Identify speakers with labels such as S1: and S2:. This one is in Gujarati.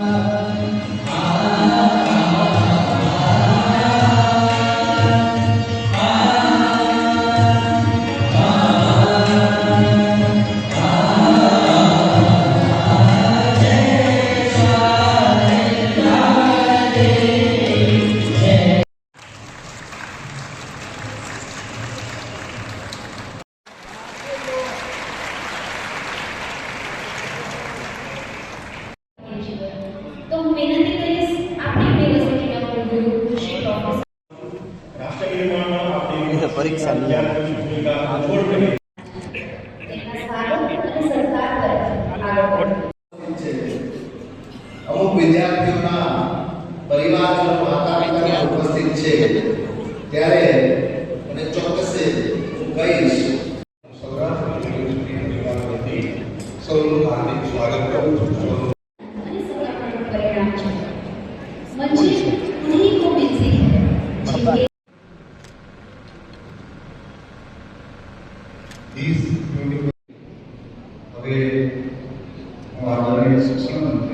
S1: Ah. તો હું વિનંતી કરીશ આપણી યુનિવર્સિટીના કુલગુરુ શ્રી પ્રોફેસર
S2: એ તો પરીક્ષા નિયમ
S1: સ્વાગત અને સત્કાર તરફ આગળ વધો.
S3: છે અમુક વિદ્યાર્થીઓના પરિવારજનો માતા પિતા ઉપસ્થિત છે. ત્યારે ચોક્કસ હું કહીશ સૌરાષ્ટ્ર યુનિવર્સિટી પરિવારમાંથી સૌનું હાર્દિક સ્વાગત કરું છું.
S1: અને कार्यक्रम है मुझे उन्हीं को मिलती
S3: હવે હું આદરણીય શિક્ષણ મંત્રી